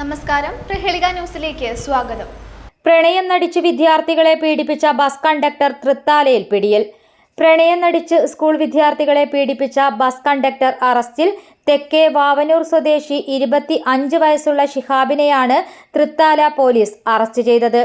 നമസ്കാരം. പ്രഹേളിക ന്യൂസിലേക്ക് സ്വാഗതം. പ്രണയം നടിച്ച് വിദ്യാർത്ഥികളെ പീഡിപ്പിച്ച ബസ് കണ്ടക്ടർ തൃത്താലയിൽ പിടിയിൽ. പ്രണയം നടിച്ച് സ്കൂൾ വിദ്യാർത്ഥികളെ പീഡിപ്പിച്ച ബസ് കണ്ടക്ടർ അറസ്റ്റിൽ തെക്കേ വാവനൂർ സ്വദേശി ഇരുപത്തി അഞ്ച് വയസ്സുള്ള ഷിഹാബിനെയാണ് തൃത്താല പോലീസ് അറസ്റ്റ് ചെയ്തത്.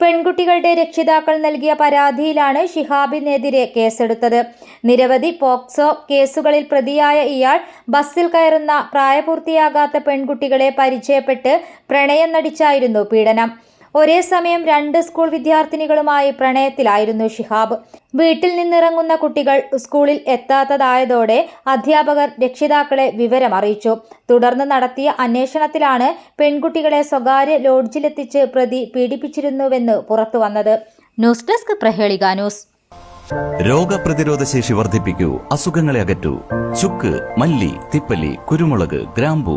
പെൺകുട്ടികളുടെ രക്ഷിതാക്കൾ നൽകിയ പരാതിയിലാണ് ഷിഹാബിനെതിരെ കേസെടുത്തത്. നിരവധി പോക്സോ കേസുകളിൽ പ്രതിയായ ഇയാൾ ബസ്സിൽ കയറുന്ന പ്രായപൂർത്തിയാകാത്ത പെൺകുട്ടികളെ പരിചയപ്പെട്ട് പ്രണയം നടിച്ചായിരുന്നു പീഡനം. ഒരേ സമയം രണ്ട് സ്കൂൾ വിദ്യാർത്ഥിനികളുമായി പ്രണയത്തിലായിരുന്നു ഷിഹാബ്. വീട്ടിൽ നിന്നിറങ്ങുന്ന കുട്ടികൾ സ്കൂളിൽ എത്താത്തതായതോടെ അധ്യാപകർ രക്ഷിതാക്കളെ വിവരം അറിയിച്ചു തുടർന്ന് നടത്തിയ അന്വേഷണത്തിലാണ് പെൺകുട്ടികളെ സ്വകാര്യ ലോഡ്ജിലെത്തിച്ച് പ്രതി പീഡിപ്പിച്ചിരുന്നുവെന്ന് പുറത്തു വന്നത്. News desk Prahelika news. രോഗപ്രതിരോധ ശേഷി വർദ്ധിപ്പിക്കൂ അസുഖങ്ങളെ അകറ്റൂ. ചുക്ക് മല്ലി തിപ്പലി കുരുമുളക് ഗ്രാമ്പു